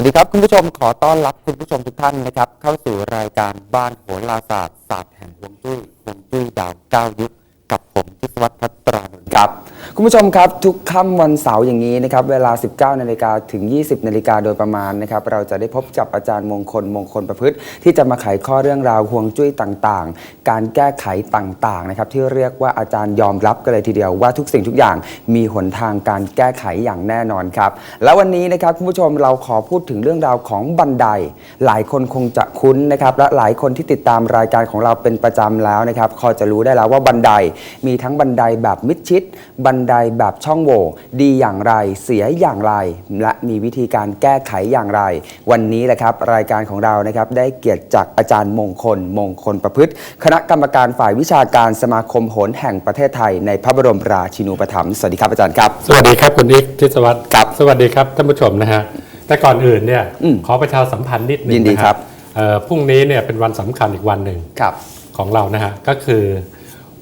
สวัสดีครับคุณผู้ชมขอต้อนรับคุณผู้ชมทุกท่านนะครับ เข้าสู่รายการบ้านโหราศาสตร์ศาสตร์แห่งฮวงจุ้ยฮวงจุ้ยดาวเก้ายุคกับผม วัตรพัตรานนท์ครับ คุณผู้ชมครับ ทุกค่ำวันเสาร์อย่างนี้นะครับเวลา 19นาฬิกาถึง 20นาฬิกาโดยประมาณนะครับเราจะได้พบกับอาจารย์มงคลมงคลประพฤติ ที่จะมาไขข้อเรื่องราวห่วงจุ้ยต่างๆ การแก้ไขต่างๆนะครับที่เรียกว่าอาจารย์ยอมรับกันเลยทีเดียวว่าทุกสิ่งทุกอย่างมีหนทางการแก้ไขอย่างแน่นอนครับแล้ววันนี้นะครับคุณผู้ชมเราขอพูดถึงเรื่องราวของบันได หลายคนคงจะคุ้นนะครับและหลายคนที่ติดตามรายการของเราเป็นประจำแล้วนะครับพอจะรู้ได้แล้วว่าบันไดมีทั้งบันไดแบบมิดชิด บันไดแบบช่องโหว่ดีอย่างไร เสียอย่างไร และมีวิธีการแก้ไขอย่างไร วันนี้แหละครับรายการของเรานะครับได้เกียรติจากอาจารย์มงคล มงคลประพฤติ คณะกรรมการฝ่ายวิชาการสมาคมโหนแห่งประเทศไทย ในพระบรมราชินูปถัมภ์สวัสดีครับอาจารย์ครับ สวัสดีครับคุณอิกทิศวัตรครับ สวัสดีครับท่านผู้ชมนะฮะแต่ก่อนอื่นเนี่ยอืมขอประชาสัมพันธ์นิดหนึงยินดีนะครับ เอ่อพรุ่งนี้เนี่ยเป็นวันสำคัญอีกวันหนึ่งครับ ของเรานะฮะก็คือ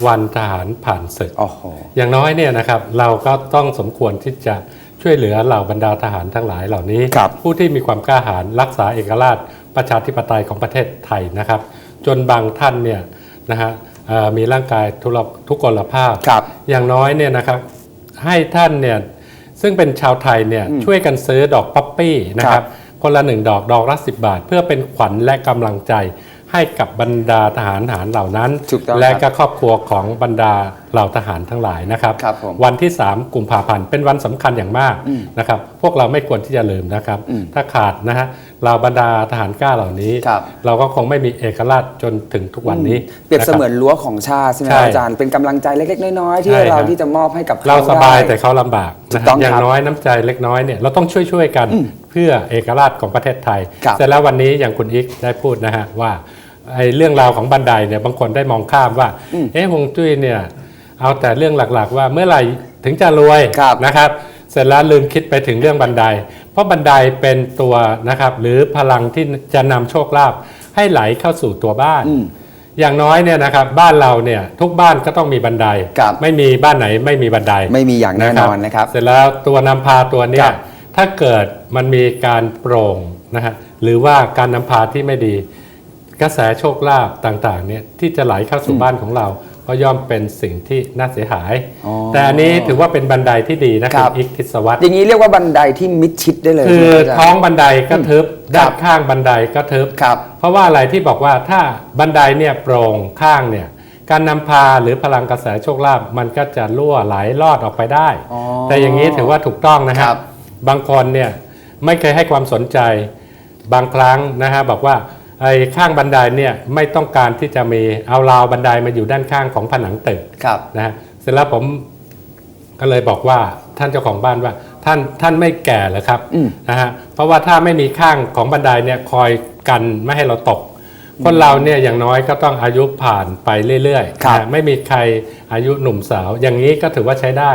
วันทหารผ่านศึก โอ้โห อย่างน้อยเนี่ยนะครับเราก็ต้องสมควรที่จะช่วยเหลือเหล่าบรรดาทหารทั้งหลายเหล่านี้ ครับ ผู้ที่มีความกล้าหาญรักษาเอกราชประชาธิปไตยของประเทศไทยนะครับ จนบางท่านเนี่ยนะฮะเอ่อมีร่างกายทุรทุกลภาพ ครับ อย่างน้อยเนี่ยนะครับให้ท่านเนี่ยซึ่งเป็นชาวไทยเนี่ยช่วยกันซื้อดอกป๊อปปี้นะคครัรับบคนละหนึ่งดอกดอกละสิบาท เพื่อเป็นขวัญและกำลังใจ ให้กับบรรดาทหารทหารเหล่านั้นถูกต้องและครับก็ครอบครัวของบรรดาเหล่าทหารทั้งหลายนะครับครับผมวันที่ 3กุมภาพันธ์เป็นวันสำคัญอย่างมากนะครับ พวกเราไม่ควรที่จะลืมนะครับอืมถ้าขาดนะฮะเหล่าบรรดาทหารกล้าเหล่านี้ครับเราก็คงไม่มีเอกราชจนถึงทุกวันนี้ เปรียบนะเสคบมือนรั้วของชาติใช่ไหมใช่อาจารย์เป็นกำลังใจเล็กๆน้อยๆที่ใช่ครับเราที่จะมอบให้กับขเราสบายได้แต่เขาลำบากถูนะกฮะต้องอย่าครังบน้อยน้ำใจเล็กน้อยเนี่ยเราต้องช่วยช่วยๆกัน เพื่อเอกราชของประเทศไทย ครับ เสร็จแล้ววันนี้อย่างคุณอิกได้พูดนะฮะว่าไอ้เรื่องราวของบันไดเนี่ยบางคนได้มองข้ามว่า เอ๊ะฮวงจุ้ยเนี่ยเอาแต่เรื่องหลักๆ ว่าเมื่อไหร่ถึงจะรวยครับ นะครับ เสร็จแล้วลืมคิดไปถึงเรื่องบันได เพราะบันไดเป็นตัวนะครับหรือพลังที่จะนำโชคลาภให้ไหลเข้าสู่ตัวบ้านอืมอย่างน้อยเนี่ยนะครับบ้านเราเนี่ยทุกบ้านก็ต้องมีบันได ครับ ไม่มีบ้านไหนไม่มีบันได ไม่มีอย่างแน่นอนนะครับ เสร็จแล้วตัวนำพาตัวเนี้คยรับ ถ้าเกิดมันมีการโปร่งนะฮะหรือว่าการนำพาที่ไม่ดี กระแสโชคลาภต่างๆเนี่ยที่จะไหลเข้าสู่บ้านของเรา ก็ย่อมเป็นสิ่งที่น่าเสียหาย อ๋อ แต่อันนี้ถือว่าเป็นบันไดที่ดีนะคคุรัณบอิกทิศวัตร อย่างนี้เรียกว่าบันไดที่มิดชิดได้เลยคือใช่ไหมอาจารย์ท้องบันไดก็ทึบครัด้าบนข้างบันไดก็ทึบครับ เพราะว่าอะไรที่บอกว่าถ้าบันไดเนี่ยโปร่งข้างเนี่ยการนำพาหรือพลังกระแสโชคลาภมันก็จะรั่วไหลลอดออกไปได้ อ๋อแต่อย่างนี้ถือว่าถูกต้องนะคครัรับบ บางคนเนี่ยไม่เคยให้ความสนใจบางครั้งนะฮะบอกว่าไอ้ข้างบันไดเนี่ยไม่ต้องการที่จะมีเอาราวบันไดมาอยู่ด้านข้างของผนังตึกครับนะฮะเสร็จแล้วผมก็เลยบอกว่าท่านเจ้าของบ้านว่า ท่านท่านไม่แก่เหรอครับอืมนะฮะเพราะว่าถ้าไม่มีข้างของบันไดเนี่ยคอยกันไม่ให้เราตก คนเราเนี่ยอย่างน้อยก็ต้องอายุผ่านไปเรื่อยๆครับนะฮะไม่มีใครอายุหนุ่มสาว อย่างนี้ก็ถือว่าใช้ได้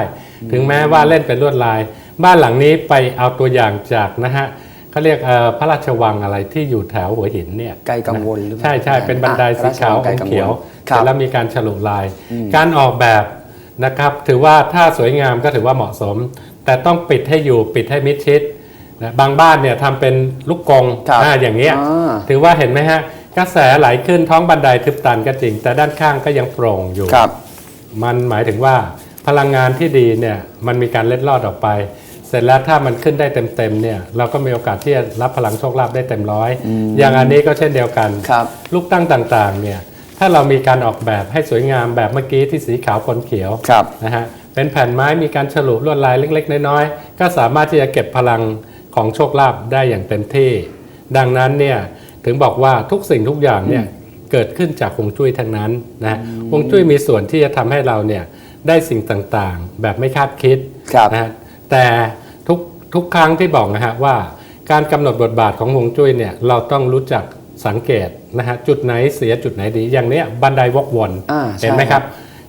ถึงแม้ว่าเล่นเป็นลวดลาย บ้านหลังนี้ไปเอาตัวอย่างจากนะฮะเขาเรียกเอ่อพระราชวังอะไรที่อยู่แถวหัวหินเนี่ยไกลกังวลหรือเปล่าใช่ใช่เป็นบันไดสีขาวอะอมเขียวครัเสร็บจแล้วมีการฉลุลาย การออกแบบนะครับ ถือว่าถ้าสวยงามก็ถือว่าเหมาะสม แต่ต้องปิดให้อยู่ปิดให้มิดชิดนะบางบ้านเนี่ยทำเป็นลูกกรงครับอ่าอย่างเงี้ยอ่าถือว่าเห็นไหมฮะกระแสไหลขึ้นท้องบันไดทึบตันก็จริง แต่ด้านข้างก็ยังโปร่งอยู่ครับมันหมายถึงว่าพลังงานที่ดีเนี่ยมันมีการเล็ดลอดออกไปเสร็จแล้วถ้ามันขึ้นได้เต็มๆเนี่ยเราก็มีโอกาสที่จะรับพลังโชคลาภได้เต็มร้อยอย่างอันนี้ก็เช่นเดียวกันครับลูกตั้งต่างๆเนี่ยถ้าเรามีการออกแบบให้สวยงามแบบเมื่อกี้ที่สีขาวปนเขียวครับนะฮะเป็นแผ่นไม้มีการฉลุลวดลายเล็ก ๆ น้อยๆก็สามารถที่จะเก็บพลังของโชคลาภได้อย่างเต็มที่ ดังนั้นเนี่ยถึงบอกว่าทุกสิ่งทุกอย่างเนี่ยเกิดขึ้นจากฮวงจุ้ยทั้งนั้นนะฮวงจุ้ยมีส่วนที่จะทำให้เราเนี่ยได้สิ่งต่างๆ แบบไม่คาดคิดครับนะฮะแต่ ทุกทุกครั้งที่บอกนะฮะว่าการกำหนดบทบาทของฮวงจุ้ยเนี่ยเราต้องรู้จักสังเกตนะฮะจุดไหนเสียจุดไหนดี อย่างเนี้ยบันไดวกวนอ่าใช่เห็นไหมครับ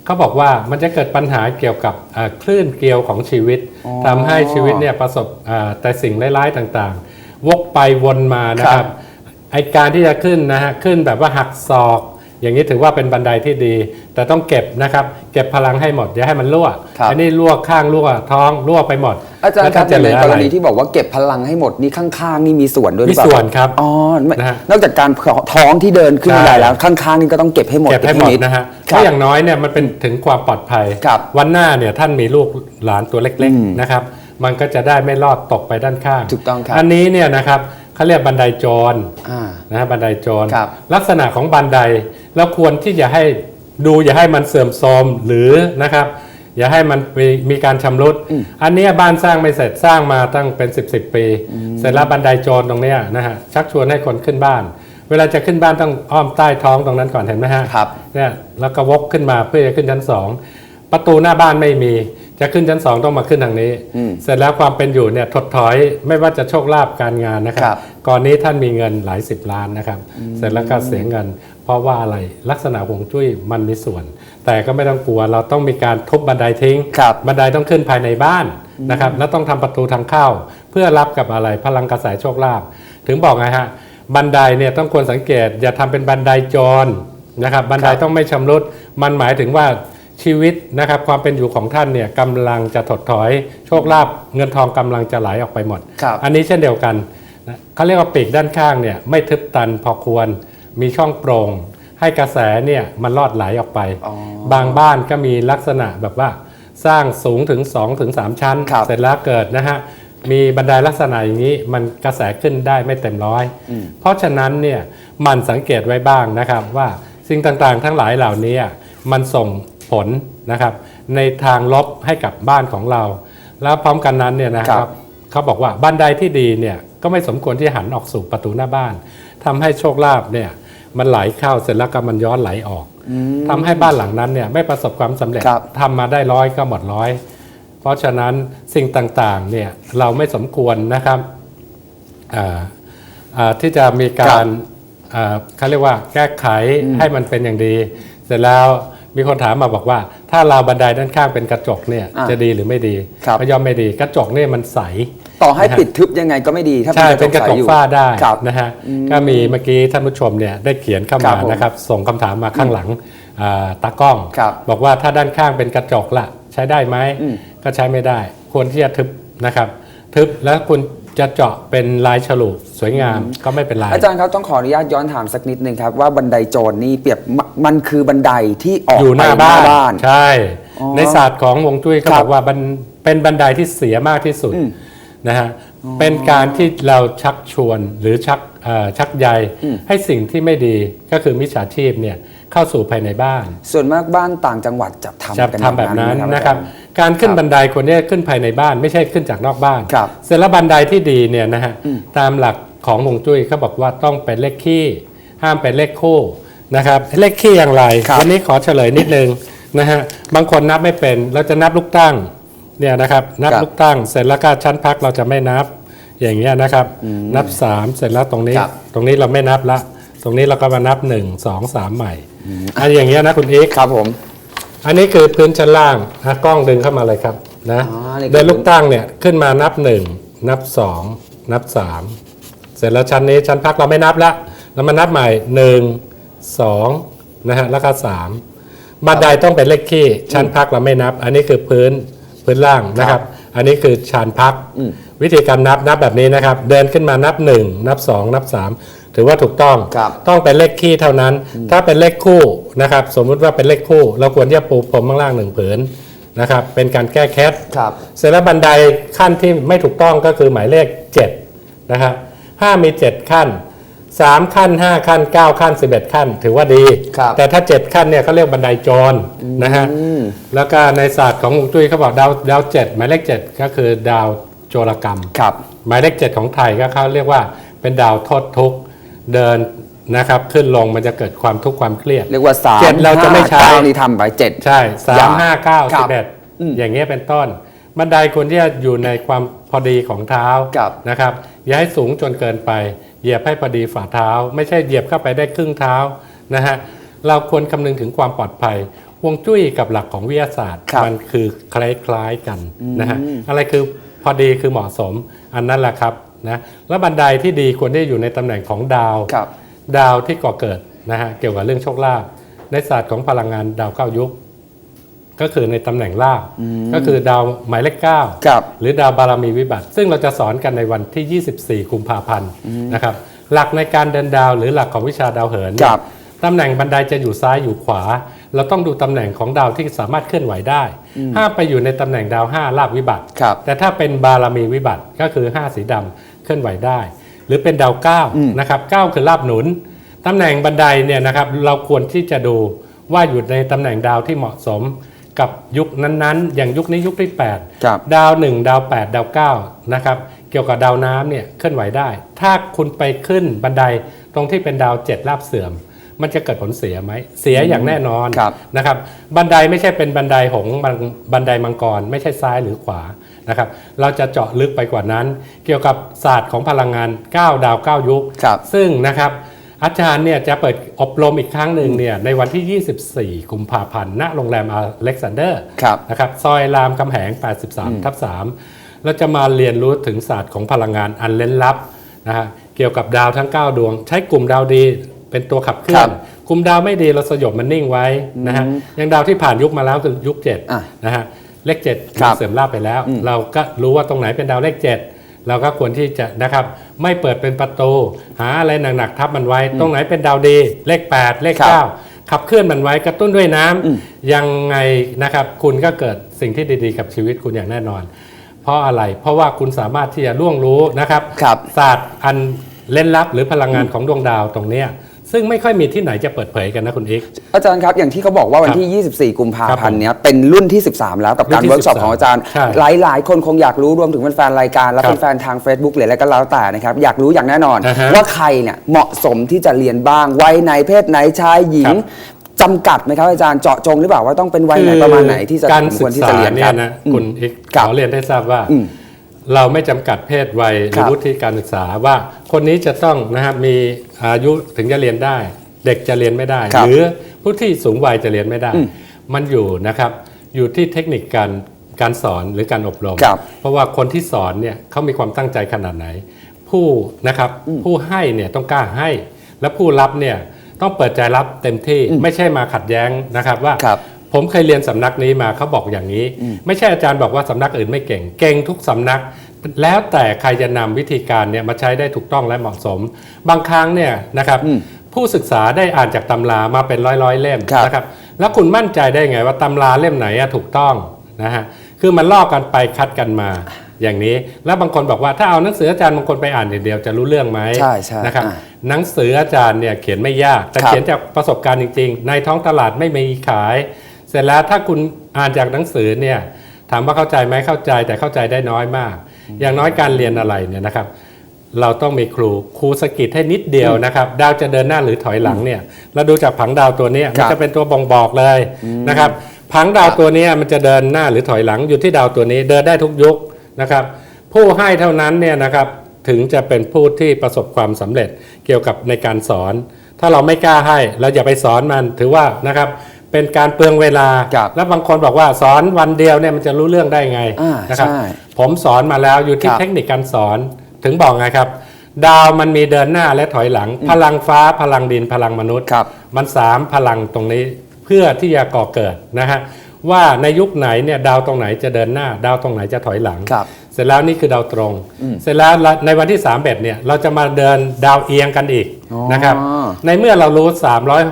เขาบอกว่ามันจะเกิดปัญหาเกี่ยวกับเอ่อคลื่นเกลียวของชีวิตอ๋อทำให้ชีวิตเนี่ยประสบเอ่อแต่สิ่งร้ายๆต่างๆ วกไปวนมานะคครัรับบไอการที่จะขึ้นนะฮะขึ้นแบบว่าหักศอก อย่างนี้ถือว่าเป็นบันไดที่ดี แต่ต้องเก็บนะครับเก็บพลังให้หมดอย่าให้มันรั่วครับ อันี้รั่วข้างรั่วท้องรั่วไปหมดอาจารย์ครับแล้วจะเหในลือกอะไรรณีที่บอกว่าเก็บพลังให้หมดนี่ข้างๆนี่มีส่วนด้วยหรือเปล่ามีส่วนครับ อ๋อไม่นะฮะ นอกจากการท้องที่เดินขึ้นบันไดใช่แล้วข้างๆนี่ก็ต้องเก็บให้หมดเก็บให้หมดนินะฮะคเพรับ ราะอย่างน้อยเนี่ยมันเป็นถึงความปลอดภัย ครับวันหน้าเนี่ยท่านมีลูกหลานตัวเล็กอืมๆนะครับ มันก็จะได้ไม่รอดตกไปด้านข้างถูกต้องครับ อันนี้เนี่ยนะครับเขาเรียกบันไดโจรอ่า นะฮะบันไดโจรครับ ลักษณะของบันได เราควรที่จะให้ดูอย่าให้มันเสื่อมโทรมหรือนะครับ อย่าให้มันมีมีการชำรุด อันเนี้ยบ้านสร้างไม่เสร็จสร้างมาตั้งเป็น 10บสปี เสร็จแล้วบันไดโจรตรงเนี้ยนะฮะชักชวนให้คนขึ้นบ้าน เวลาจะขึ้นบ้านต้องอ้อมใต้ท้องตรงนั้นก่อนเห็นไหมฮะครับ เนี่ยแล้วก็วกขึ้นมาเพื่อจะขึ้นชั้นสอง ประตูหน้าบ้านไม่มี จะขึ้นชั้นสองต้องมาขึ้นทางนี้อืมเสร็จแล้วความเป็นอยู่เนี่ยถดถอยไม่ว่าจะโชคลาภการงานนะคครัรับบก่อนนี้ท่านมีเงินหลายสิบล้านนะครับ เสร็จแล้วก็เสียเงิน เพราะว่าอะไรลักษณะหวงจุ้ยมันมีส่วน แต่ก็ไม่ต้องกลัวเราต้องมีการทุบบันไดทิ้งครับบันไดต้องขึ้นภายในบ้านนะครับแล้วต้องทำประตูทางเข้า เพื่อรับกับอะไรพลังกระแสโชคลาภถึงบอกไงฮะบันไดเนี่ยต้องควรสังเกตอย่าทำเป็นบันไดโจรนะครับบันไดครับต้องไม่ชำรุดมันหมายถึงว่า ชีวิตนะครับความเป็นอยู่ของท่านเนี่ยกำลังจะถดถอย โชคลาภเงินทองกำลังจะไหลออกไปหมด ครับอันนี้เช่นเดียวกันนะเขาเรียกว่าปีกด้านข้างเนี่ยไม่ทึบตันพอควร มีช่องโปร่ง ให้กระแสเนี่ยมันลอดไหลออกไป อ๋อ บางบ้านก็มีลักษณะแบบว่าสร้างสูงถึง2ถึง3ชั้น ครับ เสร็จแล้วเกิดนะฮะมีบันไดลักษณะอย่างนี้มันกระแสขึ้นได้ไม่เต็มร้อยอืมเพราะฉะนั้นเนี่ยมันสังเกตไว้บ้างนะครับว่าสิ่งต่างๆ ทั้งหลายเหล่านี้มันส่ง ผลนะครับ ในทางลบให้กับบ้านของเรา แล้วพร้อมกันนั้นเนี่ยนะคครัรับบ เขาบอกว่าบันไดที่ดีเนี่ยก็ไม่สมควรที่หันออกสู่ประตูหน้าบ้านทำให้โชคลาภเนี่ยมันไหลเข้าเสร็จแล้วก็มันย้อนไหลออกทำให้บ้านหลังนั้นเนี่ยไม่ประสบความสำเร็จครับ ทำมาได้ร้อยก็หมดร้อย เพราะฉะนั้นสิ่งต่างๆเนี่ยเราไม่สมควรนะครับอ่าอ่าที่จะมีการอ่าเขาเรียกว่าแก้ไขให้มันเป็นอย่างดี เสร็จแล้ว มีคนถามมาบอกว่า ถ้าเราบันไดด้านข้างเป็นกระจกเนี่ยอ่าจะดีหรือไม่ดีครับ ก็ย่อมไม่ดีกระจกเนี่ยมันใส ต่อให้นะฮะ ปิดทึบยังไงก็ไม่ดีถ้าใช่เป็นกระจใสกอยู่ฝ้าได้ครับ นะฮะก็มีเมื่อกี้ท่านผู้ชมเนี่ยได้เขียนเข้าครัมาบผมนะครับ ส่งคำถามมาข้างหลังอ่าตากล้องครับบอกว่าถ้าด้านข้างเป็นกระจกละใช้ได้ไหมอืมก็ใช้ไม่ได้ ควรที่จะทึบนะครับ ทึบแล้วคุณ จะเจาะเป็นลายฉลุสวยงามก็ไม่เป็นไร อาจารย์ครับต้องขออนุญาตย้อนถามสักนิดนึงครับว่าบันไดโจรนี่เปรียบมมันคือบันไดที่ออกอยู่หไปน้าหน้าบ้านบ้าน ใช่ อ๋อในศาสตร์ของฮวงจุ้ยเขาครับบอกว่ามันเป็นบันไดที่เสียมากที่สุดอืมนะฮะเป็นการที่เราชักชวนหรือชักเอ่อชักใยอืมให้สิ่งที่ไม่ดีก็คือมิจฉาชีพเนี่ยเข้าสู่ภายในบ้าน ส่วนมากบ้านต่างจังหวัดจะทำจะกันทำแบบนั้นอานะครับจาย์ การขึ้นครับบันไดควรจะขึ้นภายในบ้านไม่ใช่ขึ้นจากนอกบ้านครับเสร็จแล้วบันไดที่ดีเนี่ยนะฮะอืมตามหลักของฮวงจุ้ยเขาบอกว่าต้องเป็นเลขคี่ห้ามเป็นเลขคู่นะครับเลขคี่อย่างไรครับวันนี้ขอเฉลยนิดนึงนะฮะบางคนนับไม่เป็นเราจะนับลูกตั้งเนี่ยนะครับนับครับลูกตั้ง เสร็จแล้วก็ชั้นพักเราจะไม่นับอย่างเงี้ยนะครับนับ 3 เสร็จแล้วตรงนี้ครับตรงนี้เราไม่นับละ ตรงนี้เราก็มานับ 1 2 3 ใหม่อันอย่างเงี้ยนะคุณอีกครับผม อันนี้คือพื้นชั้นล่างฮะกล้องดึงเข้ามาเลยครับนะอ๋อนี่คือ เดินลูกตั้งเนี่ยขึ้นมานับ1นับ2นับ3เสร็จแล้วชั้นนี้ชั้นพักเราไม่นับละเรามานับใหม่1 2นะฮะแล้วก็3บันไดต้องเป็นเลขคี่ชั้นพักเราไม่นับ อันนี้คือพื้นพื้นล่างนะครับ อันนี้คือชานพักอืมวิธีการนับนับแบบนี้นะครับ เดินขึ้นมานับ1นับ2นับ3 ถือว่าถูกต้องครับต้องเป็นเลขคี่เท่านั้น ถ้าเป็นเลขคู่นะครับ สมมุติว่าเป็นเลขคู่ เราควรที่จะปูพรมข้างล่างหนึ่งผืนนะครับ เป็นการแก้แค้นครับเสร็จแล้วบันไดขั้นที่ไม่ถูกต้องก็คือหมายเลข7นะครับถ้ามี 7 ขั้น 3 ขั้น 5 ขั้น 9 ขั้น 11 ขั้น ถือว่าดีครับแต่ถ้า 7 ขั้นเนี่ยเขาเรียกบันไดจรนะฮะอืมแล้วก็ในศาสตร์ของฮวงจุ้ยเขาบอกดาวดาวเจ็ดหมายเลข 7 ก็คือดาวโจรกรรมครับหมายเลขเจ็ดของไทยก็เขาเรียกว่าเป็นดาวโทษทุกข์ เดินนะครับ ขึ้นลงมันจะเกิดความทุกข์ความเครียด เรียกว่าสามเจ็ดเราจะไม่ใช้ ห้าเก้านี่ทำไปเจ็ด ใช่สาอย่ามห้าเก้าครัสิบบเอ็ดอืมอย่างเงี้ยเป็นต้น บันไดควรที่จะอยู่ในความพอดีของเท้าครับนะครับ อย่าให้สูงจนเกินไป เหยียบให้พอดีฝ่าเท้า ไม่ใช่เหยียบเข้าไปได้ครึ่งเท้านะฮะเราควรคำนึงถึงความปลอดภัยฮวงจุ้ยกับหลักของวิทยาศาสตร์ ครับมันคือคล้ายๆกันนะฮะอะไรคือ พอดีคือเหมาะสมอันนั้นแหละครับนะแล้วบันไดที่ดีควรที่จะอยู่ในตำแหน่งของดาวครับดาวที่ก่อเกิดนะฮะเกี่ยวกับเรื่องโชคลาภในศาสตร์ของพลังงานดาวเก้ายุค ก็คือในตำแหน่งล่างก็คือดาวหมายเลขเก้าครับหรือดาวบารมีวิบัติ ซึ่งเราจะสอนกันในวันที่ 24กุมภาพันธ์นะครับหลักในการเดินดาวหรือหลักของวิชาดาวเหินเนี่คยรับตำแหน่งบันไดจะอยู่ซ้ายอยู่ขวา เราต้องดูตำแหน่งของดาวที่สามารถเคลื่อนไหวได้ ห้ามไปอยู่ในตำแหน่งดาว 5 ลาบวิบัติ ครับ แต่ถ้าเป็นบารมีวิบัติก็คือ 5 สีดำเคลื่อนไหวได้ หรือเป็นดาวอืม9นะครับ9คือลาบหนุนตำแหน่งบันไดเนี่ยนะครับเราควรที่จะดูว่าอยู่ในตำแหน่งดาวที่เหมาะสมกับยุคนั้นๆ อย่างยุคนี้ยุคที่ 8 ครับ ดาว 1 ดาว 8 ดาว 9 นะครับ เกี่ยวกับดาวน้ำเนี่ยเคลื่อนไหวได้ ถ้าคุณไปขึ้นบันไดตรงที่เป็นดาว 7 ลาบเสื่อม มันจะเกิดผลเสียไหมเสียอย่างแน่นอนครับนะครับบันไดไม่ใช่เป็นบันไดหงส์บันบันไดมังกร ไม่ใช่ซ้ายหรือขวานะครับเราจะเจาะลึกไปกว่านั้น เกี่ยวกับศาสตร์ของพลังงาน 9 ดาว 9 ยุคครับซึ่งนะครับอาจารย์เนี่ยจะเปิดอบรมอีกครั้งหนึ่งเนี่ยในวันที่ 24 กุมภาพันธ์ณโรงแรมอเล็กซานเดอร์ครับนะครับซอยรามคำแหง 83 ทับ3เราจะมาเรียนรู้ถึงศาสตร์ของพลังงานอันเล้นลับนะฮะเกี่ยวกับดาวทั้ง 9 ดวง ใช้กลุ่มดาวดี เป็นตัวขับเคลื่คอรันบกลุ่มดาวไม่ดีเราสยบมันนิ่งไว้นะฮะอย่างดาวที่ผ่านยุคมาแล้วคือยุคอะ7นะฮะเลข7ครับเสื่อมลาบไปแล้ว เราก็รู้ว่าตรงไหนเป็นดาวเลข7เราก็ควรที่จะนะครับไม่เปิดเป็นประตู หาอะไรหนักๆทับมันไว้ ตรงไหนเป็นดาวดี เลข 8 เลข ครับ 9 ขับเคลื่อนมันไว้กระตุ้นด้วยน้ำยังไงนะครับคุณก็เกิดสิ่งที่ดีๆ กับชีวิตคุณอย่างแน่นอน เพราะอะไร เพราะว่าคุณสามารถที่จะล่วงรู้นะครับ ครับศาสตร์อันเล่นลับหรือพลังงานของดวงดาวตรงเนี้ย ซึ่งไม่ค่อยมีที่ไหนจะเปิดเผยกันนะคุณเอก อาจารย์ครับ อย่างที่เขาบอกว่าวันที่ 24 กุมภาพันธ์เนี้ยเป็นรุ่นที่ 13 แล้วกับการรุ่นที่เวิร์กช็อป13ของอาจารย์ ใช่หลายๆคนคงอยากรู้รวมถึงแฟนๆรายการ และครับแฟนๆทาง Facebook หรืออะไรก็แล้วแต่นะครับอยากรู้อย่างแน่นอน อ่าฮะว่าใครเนี่ยเหมาะสมที่จะเรียนบ้างวัยไหนเพศไหนชายหญิงครับ จำกัดไหมครับอาจารย์เจาะจงหรือเปล่าว่าต้องเป็นวัยไหนประมาณไหนที่จะการสมศึควรกที่ษาจะเรียนคเนี่รัยบ นะอืมคุณเอกครัขบอเรียนให้ทราบว่า อืม เราไม่จำกัดเพศวัยหครืรัอบวุฒิการศึกษาว่าคนนี้จะต้องนะครับมีอายุถึงจะเรียนได้ เด็กจะเรียนไม่ได้ครับหรือผู้ที่สูงวัยจะเรียนไม่ได้อืมมันอยู่นะครับอยู่ที่เทคนิคการการสอนหรือการอบรมครับเพราะว่าคนที่สอนเนี่ยเขามีความตั้งใจขนาดไหน ผู้นะครับผู้ให้เนี่ยต้องกล้าให้ และผู้รับเนี่ยต้องเปิดใจรับเต็มที่ไม่ใช่มาขัดแย้งนะครับว่าครับ ผมเคยเรียนสำนักนี้มาเขาบอกอย่างนี้ ไม่ใช่อาจารย์บอกว่าสำนักอื่นไม่เก่ง เก่งทุกสำนัก แล้วแต่ใครจะนำวิธีการเนี่ยมาใช้ได้ถูกต้องและเหมาะสม บางครั้งเนี่ยนะครับอืมผู้ศึกษาได้อ่านจากตำรามาเป็นร้อยร้อยๆเล่มครับนะครับแล้วคุณมั่นใจได้ไงว่าตำราเล่มไหนอะถูกต้องนะฮะคือมันลอกกันไปคัดกันมาอย่างนี้ แล้วบางคนบอกว่าถ้าเอาหนังสืออาจารย์บางคนไปอ่านอย่างเดียวจะรู้เรื่องไหมใช่ใช่นะครับอ่าหนังสืออาจารย์เนี่ยเขียนไม่ยาก แต่ครับเขียนจากประสบการณ์จริง ๆ ในท้องตลาดไม่มีขายเสร็จแล้วถ้าคุณอ่านจากหนังสือเนี่ยถามว่าเข้าใจไหมเข้าใจแต่เข้าใจได้น้อยมาก อย่างน้อยการเรียนอะไรเนี่ยนะครับ เราต้องมีครูครูสะกิดให้นิดเดียวนะครับ ดาวจะเดินหน้าหรือถอยหลังเนี่ยเราดูจากผังดาวตัวเนี้ยครัมันบจะเป็นตัวบ่งบอกเลยนะครับผังดาวตัวเนี้ยมันจะเดินหน้าหรือถอยหลังอยู่ที่ดาวตัวนี้เดินได้ทุกยุคนะครับ ผู้ให้เท่านั้นเนี่ยนะครับถึงจะเป็นผู้ที่ประสบความสำเร็จเกี่ยวกับในการสอน ถ้าเราไม่กล้าให้เราอย่าไปสอนมันถือว่านะครับ เป็นการเปลืองเวลา ครับแล้วบางคนบอกว่าสอนวันเดียวเนี่ยมันจะรู้เรื่องได้ไงอ่านะครับ ใช่ผมสอนมาแล้วอยู่ที่ครับเทคนิคการสอนถึงบอกไงครับ ดาวมันมีเดินหน้าและถอยหลัง พลังฟ้าพลังดินพลังมนุษย์ ครับ มันสามพลังตรงนี้เพื่อที่จะก่อเกิดนะฮะว่าในยุคไหนเนี่ยดาวตรงไหนจะเดินหน้า ดาวตรงไหนจะถอยหลัง ครับ เสร็จแล้วนี่คือดาวตรง เสร็จแล้วในวันที่3เบ็ดเนี่ยเราจะมาเดินดาวเอียงกันอีกอ๋อนะครับในเมื่อเรารู้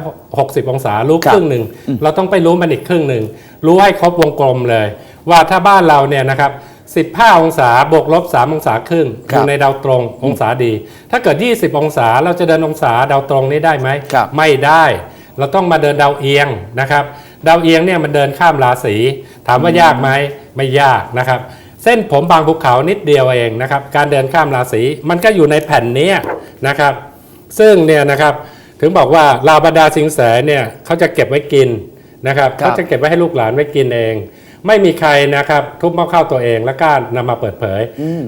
360 องศารู้ครัคบรึ่งหนึ่งเราต้องไปรู้มันอีกครึ่งหนึ่งรู้ให้ครบวงกลมเลย ว่าถ้าบ้านเราเนี่ยนะครับ15 องศาบวกลบ 3 องศาครึ่งครับอยู่ในดาวตรงองศาดี ถ้าเกิด 20 องศาเราจะเดินองศาดาวตรงนี้ได้ไหมครับไม่ได้ เราต้องมาเดินดาวเอียงนะครับ ดาวเอียงเนี่ยมันเดินข้ามราศีถามว่ายากไหมไม่ยากนะครับ เส้นผมบางภูเขานิดเดียวเองนะครับการเดินข้ามราศีมันก็อยู่ในแผ่นเนี้ยนะครับ ซึ่งเนี่ยนะครับถึงบอกว่าลาวบรรดาสิงแสเนี่ยเขาจะเก็บไว้กินนะครับครับเขาจะเก็บไว้ให้ลูกหลานไว้กินเอง ไม่มีใครนะครับทุบหม้อข้าวตัวเองแล้วกล้านำมาเปิดเผย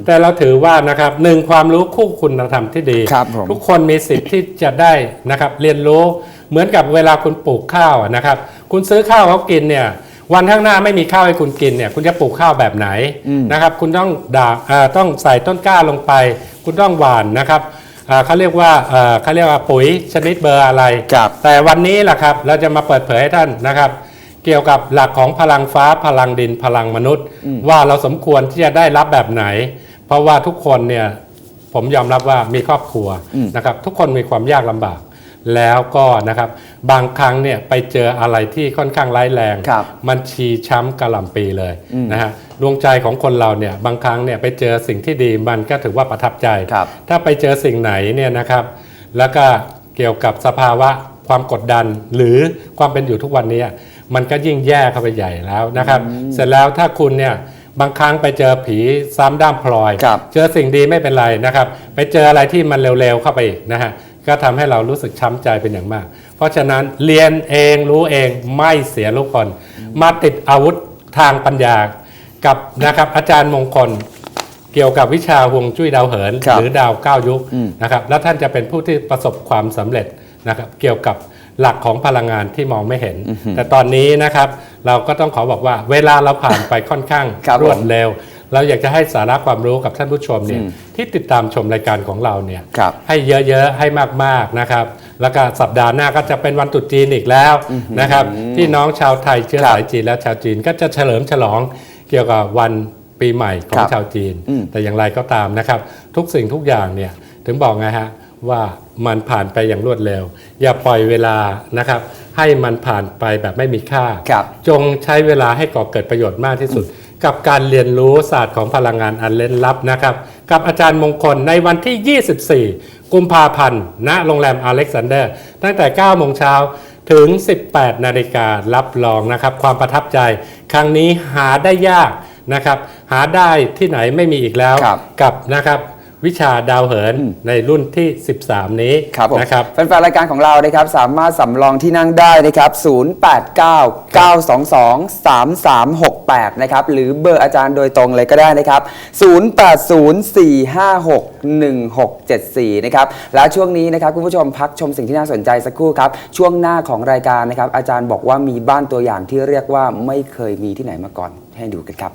แต่เราถือว่านะครับหนึ่งความรู้คู่คุณธรรมที่ดีครับผมทุกคนมีสิทธิ์ที่จะได้นะครับเรียนรู้เหมือนกับเวลาคุณปลูกข้าวอะนะครับ คุณซื้อข้าวเขากินเนี่ย วันข้างหน้าไม่มีข้าวให้คุณกินเนี่ยคุณจะปลูกข้าวแบบไหนนะครับ คุณต้องด่าเอ่อต้องใส่ต้นกล้าลงไป คุณต้องหว่านนะครับอ่าเขาเรียกว่าเอ่อเขาเรียกว่าปุ๋ยชนิดเบอร์อะไรครับแต่วันนี้แหละครับเราจะมาเปิดเผยให้ท่านนะครับ เกี่ยวกับหลักของพลังฟ้าพลังดินพลังมนุษย์ ว่าเราสมควรที่จะได้รับแบบไหน เพราะว่าทุกคนเนี่ยผมยอมรับว่ามีครอบครัวนะครับ ทุกคนมีความยากลำบาก แล้วก็นะครับบางครั้งเนี่ยไปเจออะไรที่ค่อนข้างร้ายแรง ครับมันชีช้ำกระหล่ำปีเลยนะฮะดวงใจของคนเราเนี่ยบางครั้งเนี่ยไปเจอสิ่งที่ดีมันก็ถือว่าประทับใจ ครับถ้าไปเจอสิ่งไหนเนี่ยนะครับ แล้วก็เกี่ยวกับสภาวะความกดดัน หรือความเป็นอยู่ทุกวันนี้มันก็ยิ่งแย่เข้าไปใหญ่แล้วนะครับ เสร็จแล้วถ้าคุณเนี่ยบางครั้งไปเจอผีซ้ำด้ามพลอย ครับ เจอสิ่งดีไม่เป็นไรนะครับ ไปเจออะไรที่มันเร็วๆเข้าไปอีกนะฮะ ก็ทำให้เรารู้สึกช้ำใจเป็นอย่างมาก เพราะฉะนั้นเรียนเองรู้เองไม่เสียลูกคน มาติดอาวุธทางปัญญากับนะครับอาจารย์มงคลเกี่ยวกับวิชาฮวงจุ้ยดาวเหินครับหรือดาวเก้ายุคนะครับแล้วท่านจะเป็นผู้ที่ประสบความสำเร็จนะครับเกี่ยวกับหลักของพลังงานที่มองไม่เห็น แต่ตอนนี้นะครับเราก็ต้องขอบอกว่าเวลาเราผ่านไปค่อนข้างครับรวดผมเร็ว เราอยากจะให้สาระความรู้กับท่านผู้ชมเนี่ยที่ติดตามชมรายการของเราเนี่ยครับให้เยอะๆให้มากๆนะครับ แล้วก็สัปดาห์หน้าก็จะเป็นวันตรุษจีนอีกแล้วนะครับพี่น้องชาวไทยเชื้อครับสายจีนและชาวจีนก็จะเฉลิมฉลองเกี่ยวกับวันปีใหม่ขอคงรับชาวจีนอืมแต่อย่างไรก็ตามนะครับ ทุกสิ่งทุกอย่างเนี่ยถึงบอกไงฮะว่ามันผ่านไปอย่างรวดเร็ว อย่าปล่อยเวลานะครับ ให้มันผ่านไปแบบไม่มีค่าครับจงใช้เวลาให้ก่อเกิดประโยชน์มากที่สุด กับการเรียนรู้ศาสตร์ของพลังงานอันเล่นลับนะครับ กับอาจารย์มงคลในวันที่ 24 กุมภาพันธ์ ณ โรงแรมอเล็กซานเดอร์ ตั้งแต่ 9 โมงเช้าถึง 18 นาฬิการับรองนะครับ ความประทับใจ ครั้งนี้หาได้ยากนะครับ หาได้ที่ไหนไม่มีอีกแล้วครับกับนะครับ วิชาดาวเหินในรุ่นที่ 13 นี้ครับผมนะครับแฟนๆรายการของเรานะครับสามารถสำรองที่นั่งได้นะครับ 089-922-3368 นะครับ หรือเบอร์อาจารย์โดยตรงเลยก็ได้นะครับ 0804561674 นะครับ และช่วงนี้นะครับ คุณผู้ชมพักชมสิ่งที่น่าสนใจสักครู่ครับ ช่วงหน้าของรายการนะครับ อาจารย์บอกว่ามีบ้านตัวอย่างที่เรียกว่าไม่เคยมีที่ไหนมาก่อนให้ดูกันครับ